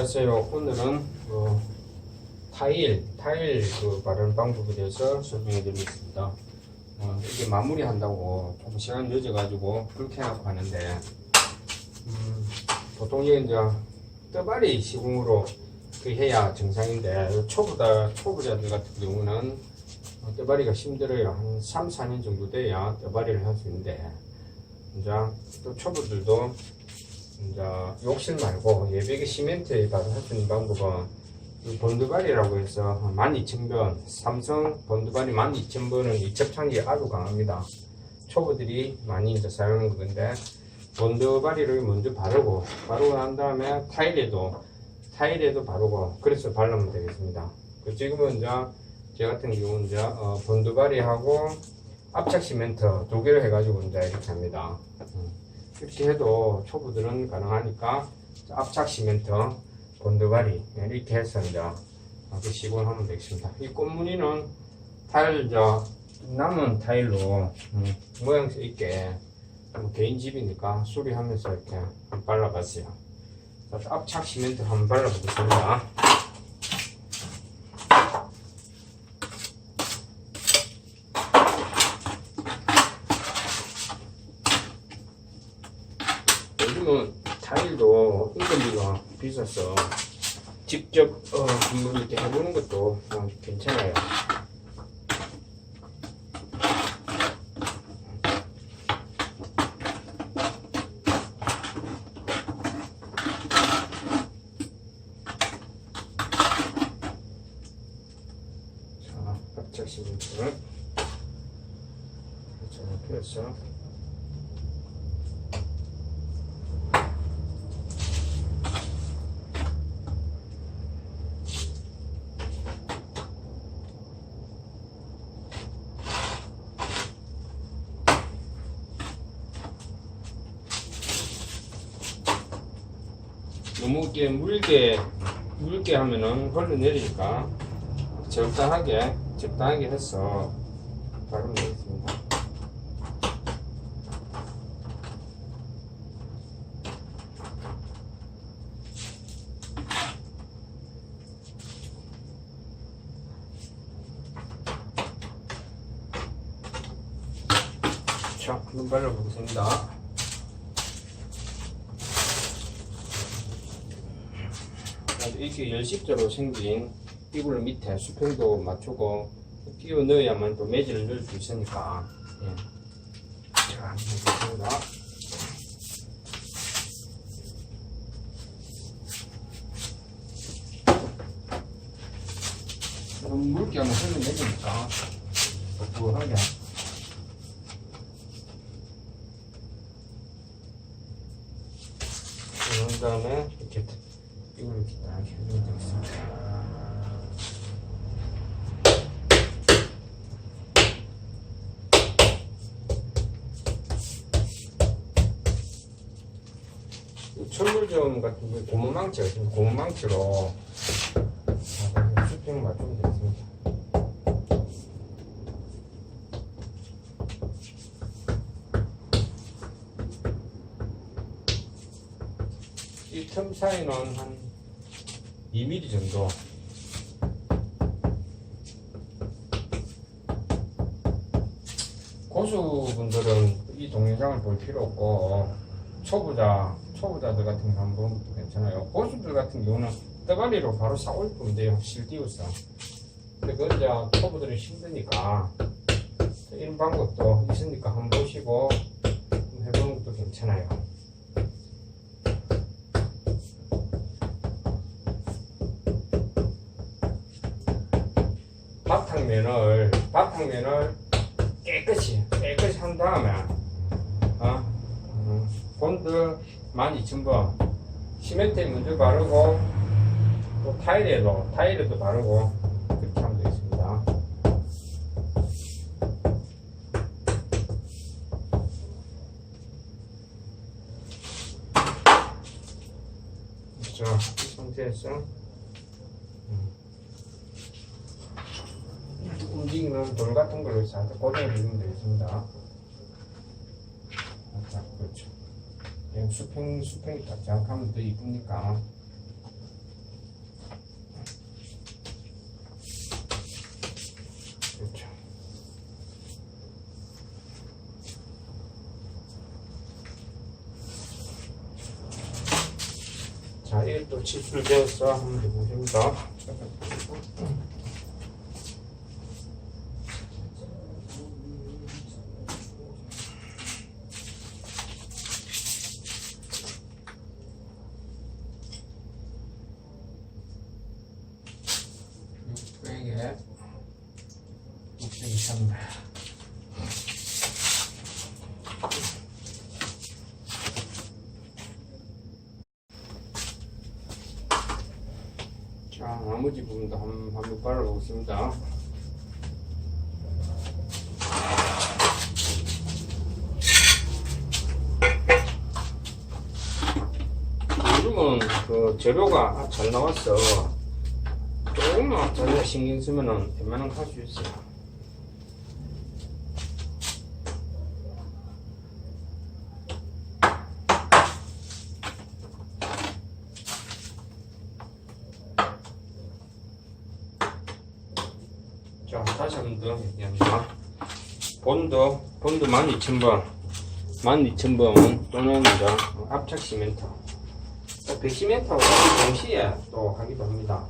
안녕하세요. 오늘은 어, 타일, 타일 그 바르는 방법에 대해서 설명해 드리겠습니다. 어, 이게 마무리 한다고 좀 시간 늦어가지고 그렇게 해놓고 하는데, 음, 보통 이게 이제 떠바리 시공으로 그 해야 정상인데, 초보다, 초보자들 같은 경우는 어, 떠바리가 힘들어요. 한 3, 4년 정도 돼야 떠바리를 할 수 있는데, 이제 또 초보들도 이제 욕실 말고 예비기 시멘트에 수 있는 방법은 이 본드발이라고 해서 12,000번 삼성 본드발이 12,000번은 이첩창기에 아주 강합니다. 초보들이 많이 이제 사용하는 건데 본드발이를 먼저 바르고 바르고 난 다음에 타일에도 타일에도 바르고 그래서 바르면 되겠습니다. 그 지금은 이제 제 같은 경우는 이제 어, 본드발이하고 압착 시멘트 두 개를 해가지고 이제 이렇게 합니다. 해도 초보들은 가능하니까 압착 시멘트, 본드바리 이렇게 해서 이제 그 시공을 하면 되겠습니다. 이 꽃무늬는 타일 이제 남은 타일로 음, 모양새 있게 좀 개인 집이니까 수리하면서 이렇게 발라봤어요. 자, 압착 시멘트 한번 발라보겠습니다. 요즘은 타일도 비싸서 직접 어, 한번 이렇게 해보는 것도 어, 괜찮아요. 자, 합작 시멘트를 이렇게 해서 너무 이렇게 물게 물게 하면은 흘러내리니까 적당하게 적당하게 해서 바르면 되겠습니다. 자, 한번 발라보겠습니다. 아주 이렇게 열식적으로 생긴 이불 밑에 수평도 맞추고 끼워 넣어야만 또 매질을 넣을 수 있으니까. 예. 자 보겠습니다. 너무 묽게 하면 흘러내리니까? 부하게. 그런 다음에 이렇게 이걸 이렇게 딱 해주면 되겠습니다. 이 철물점 같은 거 고무망치가 있습니다. 고무망치로 수평 맞추면 되겠습니다. 이 틈 사이는 한 2mm 정도. 고수분들은 이 동영상을 볼 필요 없고 초보자 초보자들 같은 거 한번 괜찮아요. 고수들 같은 경우는 떠가리로 바로 사올 뿐면 돼요. 실띄우서. 근데 그건 이제 초보들이 힘드니까 이런 방법도 있으니까 한번 보시고 해보는 것도 괜찮아요. 바탕면을 바탕면을 깨끗이 깨끗이 한 다음에 어? 음, 본드 12,000번 시멘트에 먼저 바르고 또 타일에도 타일에도 바르고 그렇게 하면 되겠습니다. 자, 이 상태에서 있으면 돌 같은 걸로 살짝 꽂아주면 되겠습니다. 자, 그렇죠. 수평, 수평이 딱 정확하면 더 이쁘니까. 그렇죠. 자, 이또 칩을 재어서 한번 해보겠습니다. 자, 나머지 부분도 한, 한번 발라보겠습니다. 요즘은 그 재료가 잘 나왔어. 조금만 자기가 신경 쓰면은 웬만하면 할수 있어요. 자, 다시 한 번 더 얘기합니다. 본도, 본도 12,000번. 12,000번은 또는 압착 시멘트. 100시멘트하고 동시에 또 하기도 합니다.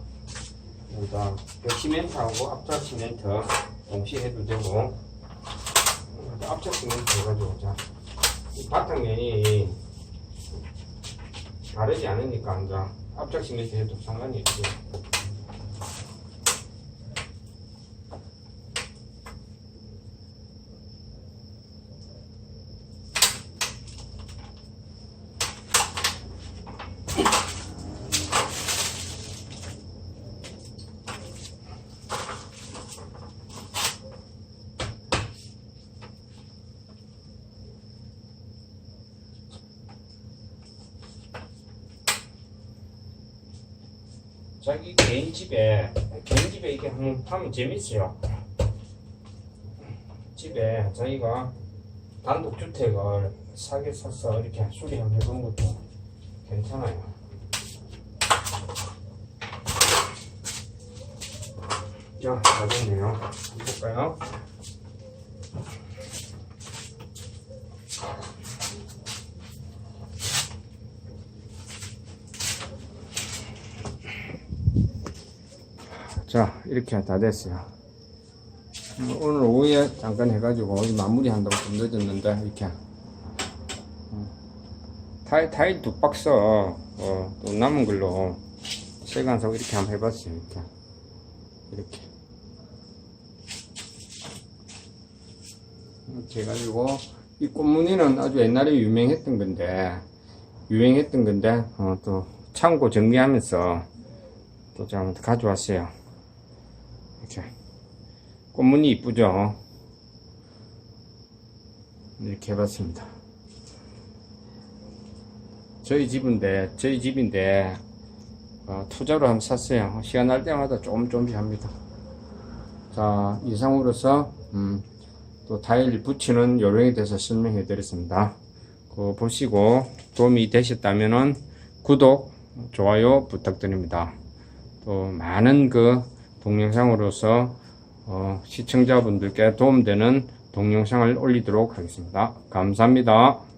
그러니까 100시멘트하고 압착 시멘트 동시에 해도 되고, 압착 시멘트 해가지고, 자, 이 바탕면이 다르지 않으니까, 이제 압착 시멘트 해도 상관이 없어요. 자기 개인 집에 개인 집에 이렇게 하면, 하면 재밌어요. 집에 자기가 단독 주택을 사게 사서 이렇게 수리 한번 해보는 것도 괜찮아요. 자, 다 됐네요. 볼까요? 자 이렇게 다 됐어요. 음, 오늘 오후에 잠깐 해가지고 이 마무리 한다고 좀 늦었는데 이렇게. 음, 타일, 타일 두 박스 어, 또 남은 걸로 세간석 이렇게 한번 해봤어요 이렇게. 이렇게. 이렇게 해가지고 이 꽃무늬는 아주 옛날에 유명했던 건데 유행했던 건데 어, 또 창고 정리하면서 또 제가 가져왔어요 이렇게 꽃무늬 이쁘죠? 이렇게 해봤습니다. 저희 집인데 저희 집인데 어, 투자로 한번 샀어요. 시간 날 때마다 조금 조금씩 합니다. 자 이상으로서 음, 또 타일 붙이는 요령에 대해서 설명해 드렸습니다. 그 보시고 도움이 되셨다면 구독 좋아요 부탁드립니다. 또 많은 그 동영상으로서 어, 시청자분들께 도움되는 동영상을 올리도록 하겠습니다. 감사합니다.